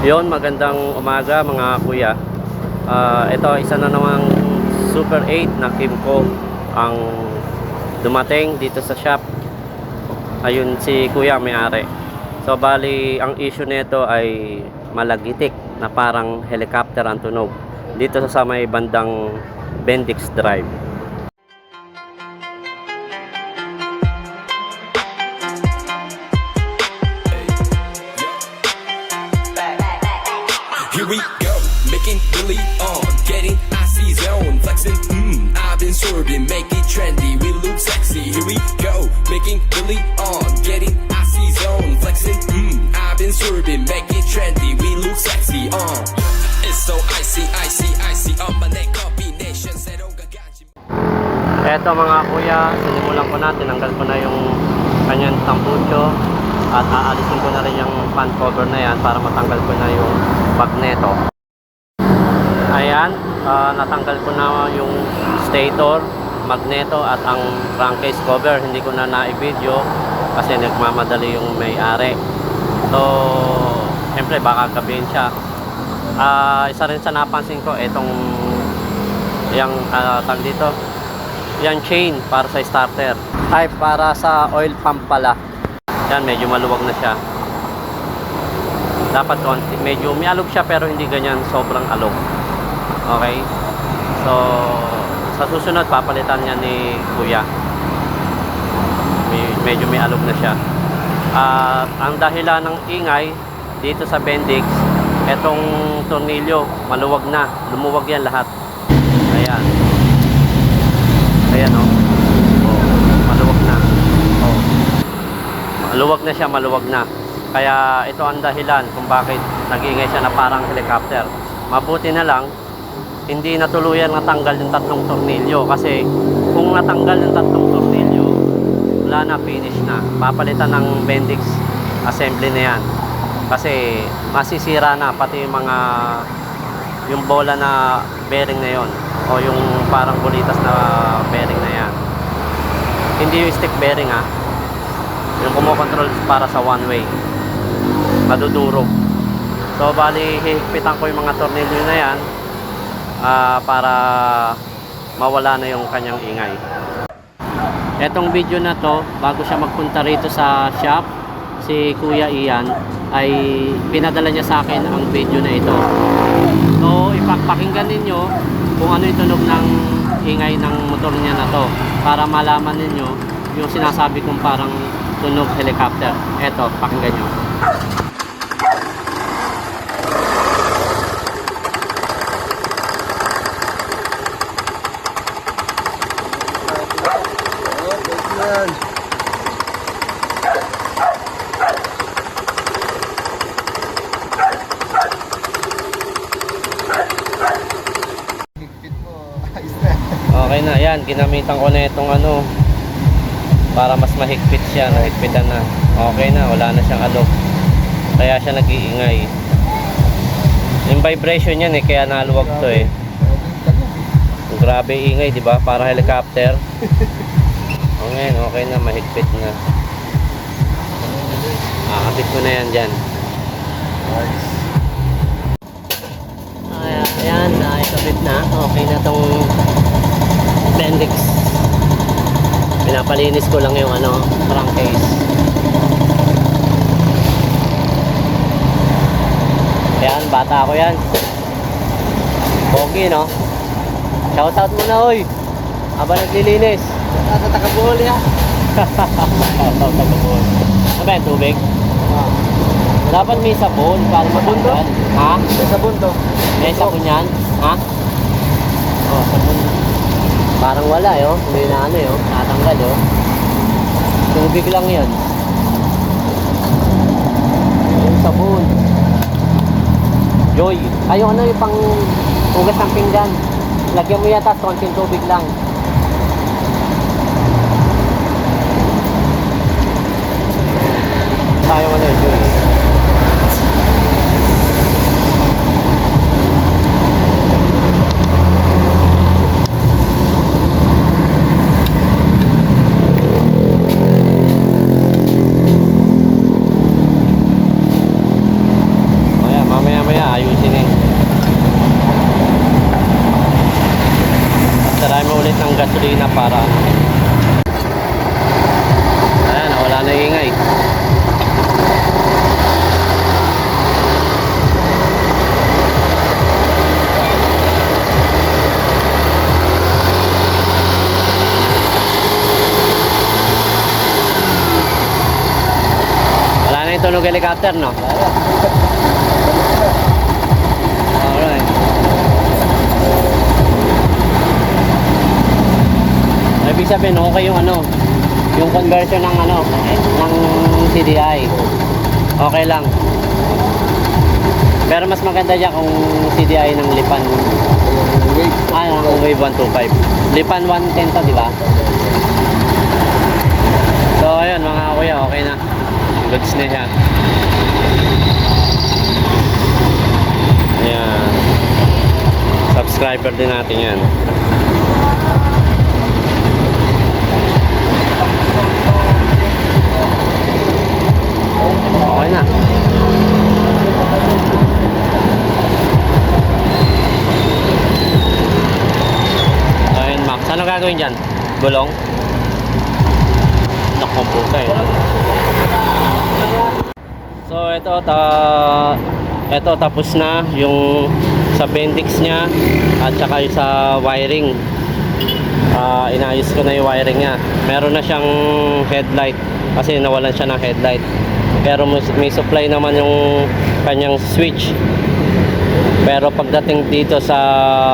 Yon, magandang umaga mga kuya. Ah, ito isa na namang Super 8 na Kimco ang dumating dito sa shop. Ayun si kuya may-ari. So bali ang issue nito ay malagitik na parang helicopter ang tunog dito sa may bandang Bendix Drive. Billy on, getting icy zone, flexing. Mmm, I've been swerving, make it trendy. We look sexy. Here we go, making Billy on, getting icy zone, flexing. Mmm, I've been swerving, make it trendy. We look sexy. Uh, it's so icy, icy, icy on my neck combination. Said oh gagachi. Eto mga kuya, sinimulan ko na, tinanggal ko na yung kanyang tampucho at aalisin ko na rin yung fan cover na yan para matanggal ko na yung magneto. Ayan, ah, natanggal ko na yung stator, magneto at ang crankcase cover. Hindi ko na na-video kasi nagmamadali yung may-ari. So, siyempre baka gabihin siya. Ah, isa rin sa napansin ko, itong yung uh, tag dito, yung chain para sa starter ay para sa oil pump pala yan medyo maluwag na siya dapat konti medyo may alog siya pero hindi ganyan sobrang alog okay so sa susunod papalitan niya ni kuya may, medyo may alog na siya at ang dahilan ng ingay dito sa Bendix etong tornilyo maluwag na lumuwag yan lahat ayan Ayan o. Oh. Maluwag na. Oh. Maluwag na siya, maluwag na. Kaya ito ang dahilan kung bakit nag-iingay siya na parang helicopter. Mabuti na lang, hindi natuluyan natanggal yung tatlong tornilyo. Kasi kung natanggal yung tatlong tornilyo, wala na, finish na. Papalitan ng Bendix assembly na yan. Kasi masisira na pati yung mga yung bola na bearing na yon o yung parang bulitas na bearing na yan hindi yung stick bearing ha yung kumokontrol para sa one way madudurog so bali hihigpitan ko yung mga tornilyo na yan ah, para mawala na yung kanyang ingay etong video na to bago siya magpunta rito sa shop si Kuya Ian ay pinadala niya sa akin ang video na ito So, ipapakinggan ninyo kung ano yung tunog ng ingay ng motor niya na to para malaman ninyo yung sinasabi kong parang tunog helicopter. Eto, pakinggan nyo. Okay na, yan. Ginamitan ko na itong ano para mas mahigpit siya. Nahigpitan na. Okay na, wala na siyang alog. Kaya siya nag-iingay. Yung vibration yan eh, kaya naluwag to eh. Grabe ingay, di ba? Para helicopter. O ngayon, okay na, mahigpit na. Akapit ko na yan dyan. Ayos. Ayan, ayan, naikabit na. Okay na tong Bendix. Pinapalinis ko lang yung ano, crankcase. Ayan, bata ako yan. Pogi, no? Shoutout mo na, oy! Habang naglilinis. Nasa takabuhol ya. Shoutout sa kabon. Ano ba yung tubig? Ah. Dapat may sabon para Sabon to? matanggal. Ha? Sa bunto. May sabon yan? Ha? Oh, sabon. Parang wala eh, oh. Na ano eh, oh. Natanggal, oh. Tubig lang yan. Yung sabon. Joy. Ay, yung ano yung pang hugas ng pinggan. Lagyan mo yata konting tubig lang. Tayo ano yun, Joy. Mamaya, mamaya magpalit ng gasolina para ayan wala na ingay. Wala na yung tunog helicopter no sabihin, okay yung ano, yung conversion ng ano, ng CDI. Okay lang. Pero mas maganda dyan kung CDI ng Lipan. Ah, ng Wave 125. Lipan 110 to, di ba? So, ayun mga kuya, okay na. Goods na siya. Ayan. Subscriber din natin yan. Okay na. Ayun, Max. Ano gagawin dyan? Gulong? Naku, puta eh. So, ito, ta ito, tapos na yung sa bendix niya at saka yung sa wiring. Ah, inayos ko na yung wiring niya. Meron na siyang headlight kasi nawalan siya ng headlight. Pero may- supply naman yung kanyang switch. Pero pagdating dito sa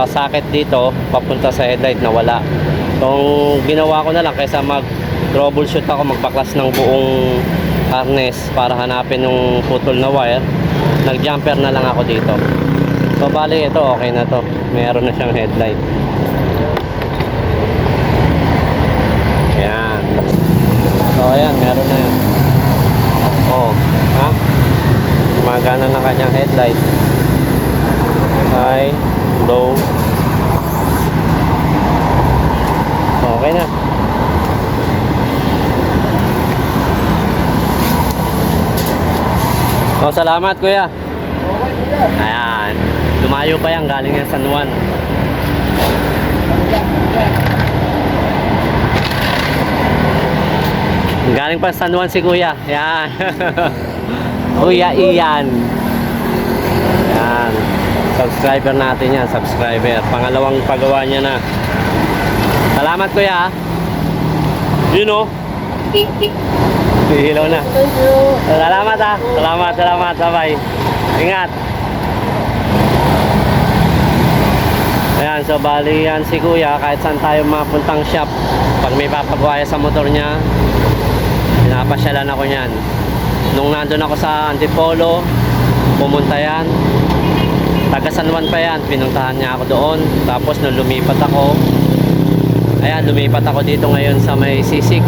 socket dito, papunta sa headlight nawala. Kung ginawa ko na lang kaysa mag troubleshoot ako, magbaklas ng buong harness para hanapin yung putol na wire, nag-jumper na lang ako dito. So bali ito, okay na to. Meron na siyang headlight. Ayan. So ayan, meron na yan. Oh, ha? Gumagana ng kanyang headlight. High, low. Okay na. Oh, salamat kuya. Ayan. Lumayo pa yan, galing yan San Juan. Galing pa San Juan si kuya. Yan. kuya Ian. Yan. Subscriber natin yan, subscriber. Pangalawang pagawa niya na. Salamat kuya. Yun o. Hihilaw na. Thank you. Salamat ha. Salamat, salamat. Bye-bye. Ingat. Ayan, so bali yan si kuya kahit saan tayo mapuntang shop pag may papagawa sa motor niya pinapasyalan ako niyan nung nandun ako sa Antipolo pumunta yan taga San Juan pa yan. Pinuntahan niya ako doon. Tapos nung lumipat ako ayan lumipat ako dito ngayon sa may C6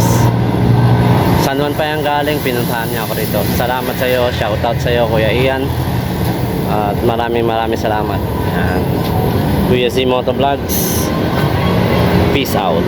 San Juan pa yan galing. Pinuntahan niya ako rito. Salamat sa iyo. Shoutout sa iyo Kuya Ian. At maraming maraming salamat. Ayan. Kuya Z Motovlogs peace out